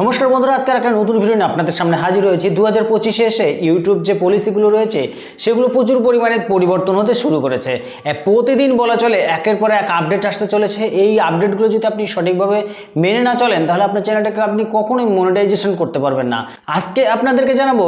নমস্কার বন্ধুরা, আজকে একটা নতুন ভিডিও নিয়ে আপনাদের সামনে হাজির হয়েছি। দু হাজার পঁচিশে এসে ইউটিউব যে পলিসিগুলো রয়েছে, সেগুলো প্রচুর পরিমাণে পরিবর্তন হতে শুরু করেছে। প্রতিদিন বলা চলে, একের পর এক আপডেট আসতে চলেছে। এই আপডেটগুলো যদি আপনি সঠিকভাবে মেনে না চলেন, তাহলে আপনার চ্যানেলটাকে আপনি কখনোই মনিটাইজেশন করতে পারবেন না। আজকে আপনাদেরকে জানাব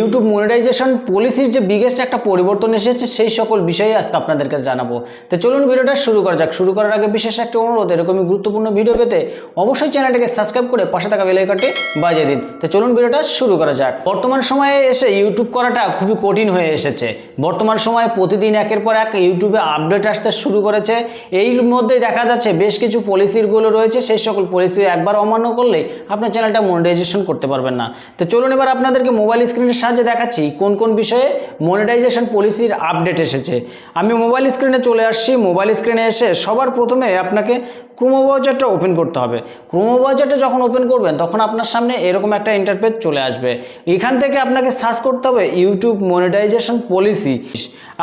ইউটিউব মনিটাইজেশন পলিসির যে বিগেস্ট একটা পরিবর্তন এসেছে, সেই সকল বিষয়ে আজকে আপনাদেরকে জানাব। তো চলুন ভিডিওটা শুরু করা যাক। শুরু করার আগে বিশেষ একটা অনুরোধ, এরকমই গুরুত্বপূর্ণ ভিডিও পেতে অবশ্যই চ্যানেলটাকে সাবস্ক্রাইব করে পাশে থাকা বেল আইকনটি বাজিয়ে দিন। তো চলুন ভিডিওটা শুরু করা যাক। বর্তমান সময়ে এসে ইউটিউব করাটা খুবই কঠিন হয়ে এসেছে। বর্তমান সময়ে প্রতিদিন একের পর এক ইউটিউবে আপডেট আসতে শুরু করেছে। এর মধ্যে দেখা যাচ্ছে বেশ কিছু পলিসিগুলো রয়েছে। সেই সকল পলিসি একবার অমান্য করলে আপনার চ্যানেলটা মনিটাইজেশন করতে পারবেন না। তো চলুন এবার আপনাদেরকে মোবাইল স্ক্রিনের সাহায্যে দেখাচ্ছি কোন কোন বিষয়ে মনিটাইজেশন পলিসির আপডেট এসেছে। আমি মোবাইল স্ক্রিনে চলে আসছি। মোবাইল স্ক্রিনে এসে সবার প্রথমে আপনাকে ক্রোমো ব্রাউজারটা ওপেন করতে হবে। ক্রোমো ব্রাউজারটা যখন ওপেন করবেন, তখন আপনার সামনে এরকম একটা ইন্টারপেজ চলে আসবে। এখান থেকে আপনাকে সার্চ করতে হবে ইউটিউব মনিটাইজেশন পলিসি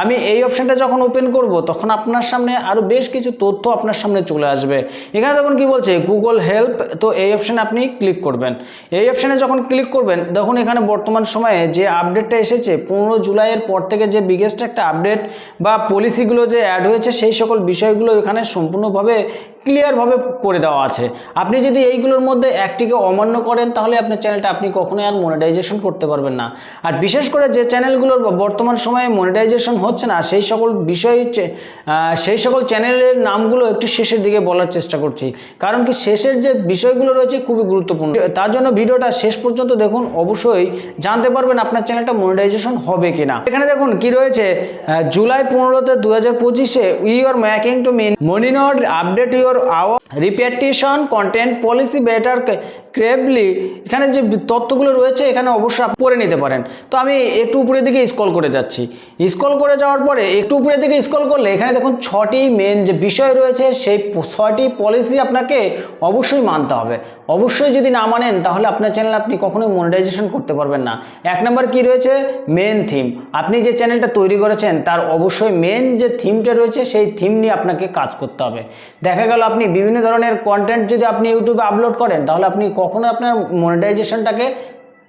আমি এই অপশানটা যখন ওপেন করব, তখন আপনার সামনে আরও বেশ কিছু তথ্য আপনার সামনে চলে আসবে। এখানে তখন কি বলছে গুগল হেল্প তো এই অপশানে আপনি ক্লিক করবেন। এই অপশানে যখন ক্লিক করবেন তখন এখানে বর্তমান সময়ে যে আপডেটটা এসেছে, পনেরো জুলাইয়ের পর থেকে যে বিগেস্ট একটা আপডেট বা পলিসিগুলো যে অ্যাড হয়েছে, সেই সকল বিষয়গুলো এখানে সম্পূর্ণভাবে ক্লিয়ারভাবে করে দেওয়া আছে। আপনি যদি এইগুলোর মধ্যে একটিকে অমান্য করেন, তাহলে আপনার চ্যানেলটা আপনি কখনোই আর মনিটাইজেশন করতে পারবেন না। আর বিশেষ করে যে চ্যানেলগুলোর বর্তমান সময়ে মনিটাইজেশন হচ্ছে না, সেই সকল বিষয় সেই সকল চ্যানেলের নামগুলো একটু শেষের দিকে বলার চেষ্টা করছি। কারণ কি শেষের যে বিষয়গুলো রয়েছে খুবই গুরুত্বপূর্ণ। তার জন্য ভিডিওটা শেষ পর্যন্ত দেখুন, অবশ্যই জানতে পারবেন আপনার চ্যানেলটা মনিটাইজেশন হবে কিনা। এখানে দেখুন কি রয়েছে জুলাই পনেরোতে দু হাজার পঁচিশে your making to mean monitor update your hour repetition content policy better credibly. এখানে যে তথ্যগুলো রয়েছে, এখানে অবশ্যই পড়ে নিতে পারেন। তো আমি একটু উপরের দিকে স্ক্রল করে যাচ্ছি। স্ক্রল করে যাওয়ার পরে একটু উপরের দিকে স্ক্রল করলে এখানে দেখুন ছটি মেন যে বিষয় রয়েছে, সেই ছটি পলিসি আপনাকে অবশ্যই মানতে হবে। অবশ্যই যদি না মানেন, তাহলে আপনার চ্যানেল আপনি কখনোই মনিটাইজেশন করতে পারবেন না। এক নম্বর কি রয়েছে? মেন থিম আপনি যে চ্যানেলটা তৈরি করেছেন, তার অবশ্যই মেন যে থিমটা রয়েছে, সেই থিম নিয়ে আপনাকে কাজ করতে হবে। দেখা গেল আপনি বিভিন্ন ধরনের কন্টেন্ট যদি আপনি ইউটিউবে আপলোড করেন তাহলে আপনি কখনো আপনার মনিটাইজেশনটাকে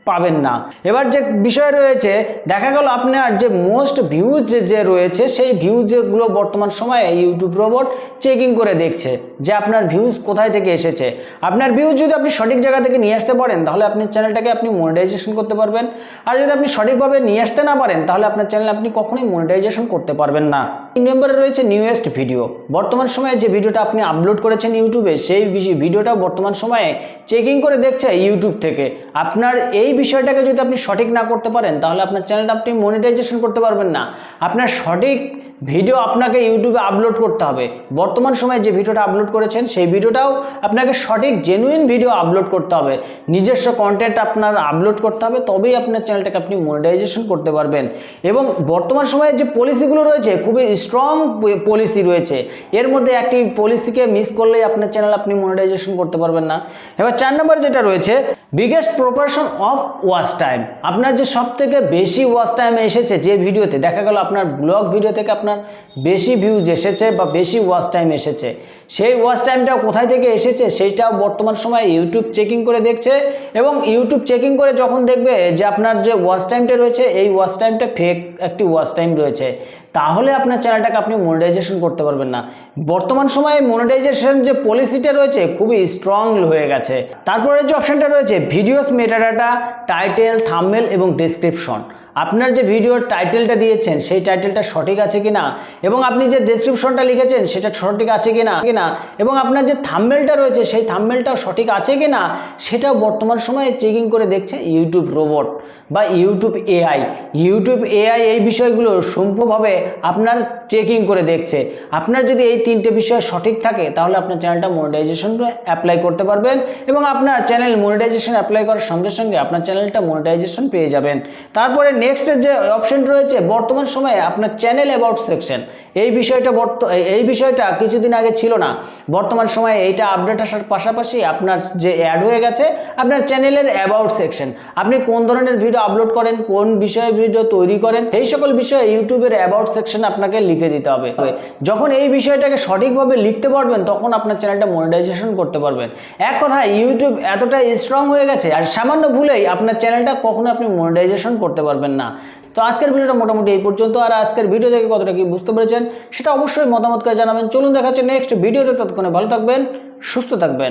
পাবেন না। এবার যে বিষয় রয়েছে, দেখা গেল আপনার যে মোস্ট ভিউজ যে রয়েছে, সেই ভিউজ যেগুলো বর্তমান সময়ে ইউটিউব রোবট চেকিং করে দেখছে যে আপনার ভিউজ কোথায় থেকে এসেছে। আপনার ভিউজ যদি আপনি সঠিক জায়গা থেকে নিয়ে আসতে পারেন, তাহলে আপনার চ্যানেলটাকে আপনি মনিটাইজেশন করতে পারবেন। আর যদি আপনি সঠিকভাবে নিয়ে আসতে না পারেন, তাহলে আপনার চ্যানেল আপনি কখনোই মনিটাইজেশন করতে পারবেন না। তিন নম্বরে রয়েছে নিউয়েস্ট ভিডিও বর্তমান সময়ে যে ভিডিওটা আপনি আপলোড করেছেন ইউটিউবে সেই ভিডিওটা বর্তমান সময়ে চেকিং করে দেখছে ইউটিউব থেকে। আপনার এই বিষয়টাকে যদি আপনি সঠিক না করতে পারেন, তাহলে আপনার চ্যানেলটা আপনি মনিটাইজেশন করতে পারবেন না। আপনার সঠিক ভিডিও আপনাকে ইউটিউবে আপলোড করতে হবে। বর্তমান সময়ে যে ভিডিওটা আপলোড করেছেন, সেই ভিডিওটাও আপনাকে সঠিক জেনুইন ভিডিও আপলোড করতে হবে। নিজস্ব কন্টেন্ট আপনার আপলোড করতে হবে, তবেই আপনার চ্যানেলটাকে আপনি মনিটাইজেশন করতে পারবেন। এবং বর্তমান সময়ে যে পলিসিগুলো রয়েছে, খুবই স্ট্রং পলিসি রয়েছে। এর মধ্যে একটি পলিসিকে মিস করলেই আপনার চ্যানেল আপনি মনিটাইজেশন করতে পারবেন না। এবার চার নম্বর যেটা রয়েছে biggest proportion of watch time আপনার যে সব থেকে বেশি ওয়াচ টাইম এসেছে যে ভিডিওতে দেখা গেল আপনার ব্লগ ভিডিও থেকে আপনার বেশি ভিউজ এসেছে বা বেশি ওয়াচ টাইম এসেছে। সেই ওয়াচ টাইমটা কোথায় থেকে এসেছে সেইটাও বর্তমান সময়ে ইউটিউব চেকিং করে দেখছে এবং ইউটিউব চেকিং করে যখন দেখবে যে আপনার যে ওয়াচ টাইমটা রয়েছে, এই ওয়াচ টাইমটা ফেক একটি ওয়াচ টাইম রয়েছে। তাহলে আপনার চ্যানেলটাকে আপনি মনিটাইজেশন করতে পারবেন না। বর্তমান সময়ে মনিটাইজেশন যে পলিসিটা রয়েছে খুবই স্ট্রং হয়ে গেছে। তারপরে যে অপশনটা রয়েছে ভিডিওস মেটাডাটা টাইটেল থাম্বনেল এবং ডেসক্রিপশন আপনার যে ভিডিওর টাইটেলটা দিয়েছেন, সেই টাইটেলটা সঠিক আছে কি না এবং আপনি যে ডেসক্রিপশনটা লিখেছেন, সেটা সঠিক আছে কি না কি না এবং আপনার যে থাম্বেলটা রয়েছে, সেই থাম্বেলটাও সঠিক আছে কিনা? সেটাও বর্তমান সময়ে চেকিং করে দেখছে ইউটিউব রোবট বা ইউটিউব এআই ইউটিউব এআই এই বিষয়গুলো সম্পূর্ণভাবে আপনার চেকিং করে দেখছে। আপনার যদি এই তিনটে বিষয় সঠিক থাকে, তাহলে আপনার চ্যানেলটা মনিটাইজেশন অ্যাপ্লাই করতে পারবেন এবং আপনার চ্যানেল মনিটাইজেশন অ্যাপ্লাই করার সঙ্গে সঙ্গে আপনার চ্যানেলটা মনিটাইজেশন পেয়ে যাবেন। তারপরে নেক্সটের যে অপশন রয়েছে, বর্তমান সময়ে আপনার চ্যানেল অ্যাবাউট সেকশন এই বিষয়টা বর্ত, এই বিষয়টা কিছুদিন আগে ছিল না। বর্তমান সময়ে এইটা আপডেট আসার পাশাপাশি আপনার যে অ্যাড হয়ে গেছে, আপনার চ্যানেলের অ্যাবাউট সেকশন আপনি কোন ধরনের ভিডিও আপলোড করেন, কোন বিষয়ে ভিডিও তৈরি করেন এই সকল বিষয়ে ইউটিউবের অ্যাবাউট সেকশন আপনাকে লিখে লিখে দিতে হবে। যখন এই বিষয়টাকে সঠিকভাবে লিখতে পারবেন, তখন আপনার চ্যানেলটা মনিটাইজেশন করতে পারবেন। এক কথায় ইউটিউব এতটা স্ট্রং হয়ে গেছে, আর সামান্য ভুলেই আপনার চ্যানেলটা কখনো আপনি মনিটাইজেশন করতে পারবেন না। তো আজকের ভিডিওটা মোটামুটি এই পর্যন্ত, আর আজকের ভিডিও দেখে কতটা কি বুঝতে পেরেছেন, সেটা অবশ্যই মতামত করে জানাবেন। চলুন দেখা হচ্ছে নেক্সট ভিডিওতে ততক্ষণে ভালো থাকবেন, সুস্থ থাকবেন।